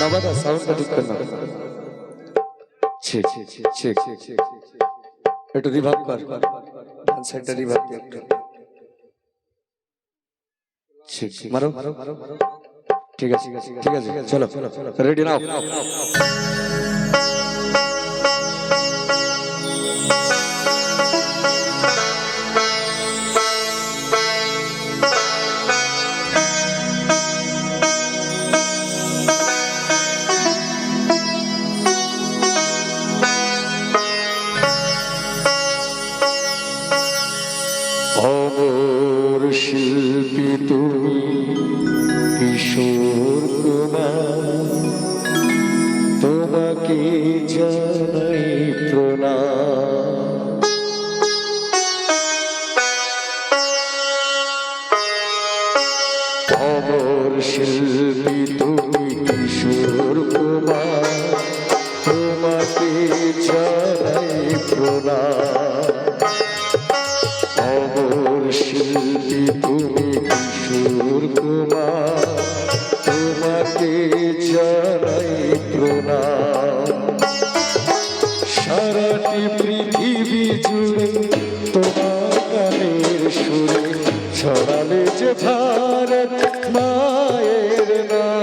ঠিক সাউন্ডটা ঠিক কর না। ঠিক ঠিক ঠিক ঠিক একটু রিভার্ব কর। ডান সাইডটা রিভার্ব দে একটু। মারো। ঠিক আছে ঠিক আছে চলো। রেডি নাও কুমার তোমাকে জানাই প্রণাম। তুমি কিশোর কুমার তোমাকে জানাই প্রণাম। সারাটি তোমার গানের সুরে ছড়ালে যে ভারত মায়ের নাম।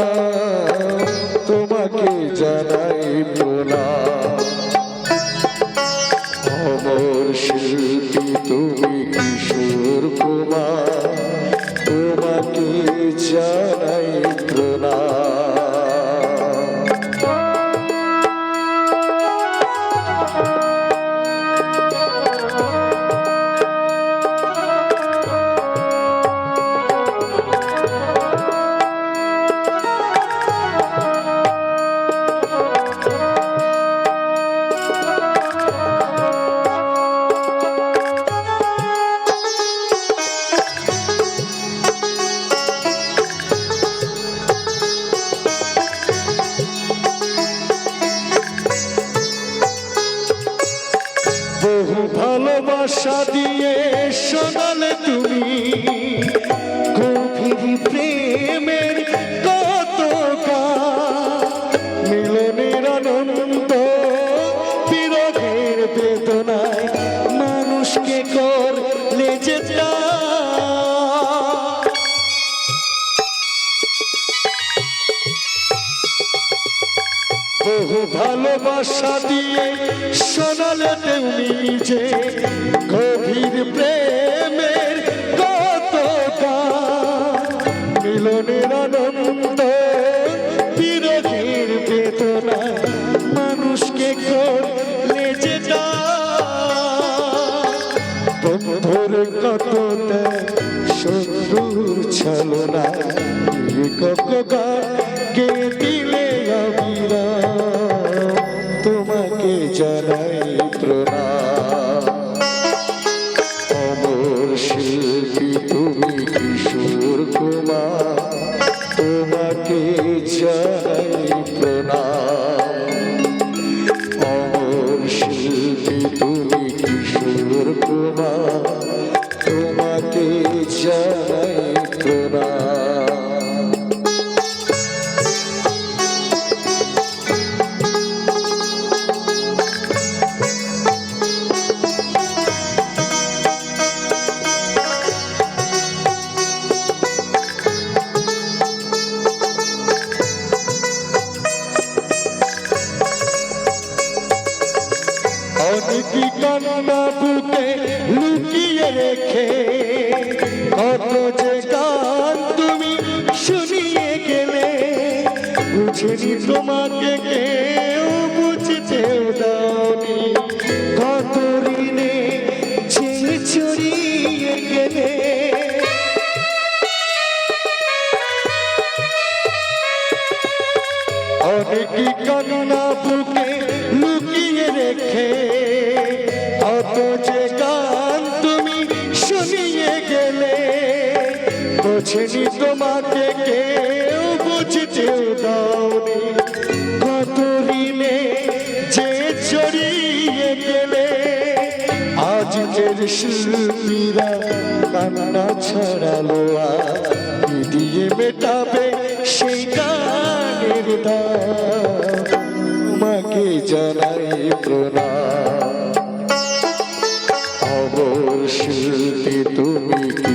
ভালোবাসা দিয়ে শোনালে তুমি গভীর প্রেমের কত। মিলনের আনন্দ, বিরোধের বেদনায় মানুষকে করলে যে দান। বহু ভালোবাসা দিয়ে শোনালে তুমি যে coco, que. অনেকই কান্না বুকে লুকিয়ে রেখে? কত যে গান তুমি শুনিয়ে গেলে, বুঝিনি তোমাকে কেউ বুঝতেও দাওনি কত ঋণে ছড়িয়ে গেলে। বোঝেনি তোমাকে কেউ বুঝতেও দাওনি। কত ঋণে যে ছড়িয়ে গেলে আজকের শিল্পীরা কান্না ছড়ালো কি দিয়ে মেটাবে সেই গানের তোমাকে জানাই প্রণাম। শিল্পী তুমি কিশোর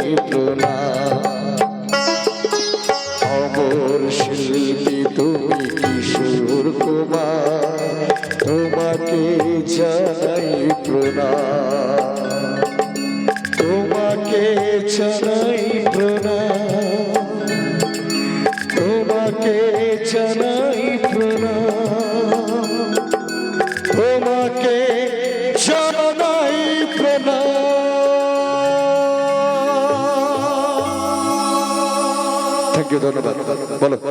ইউ ধন্যবাদ। বলো।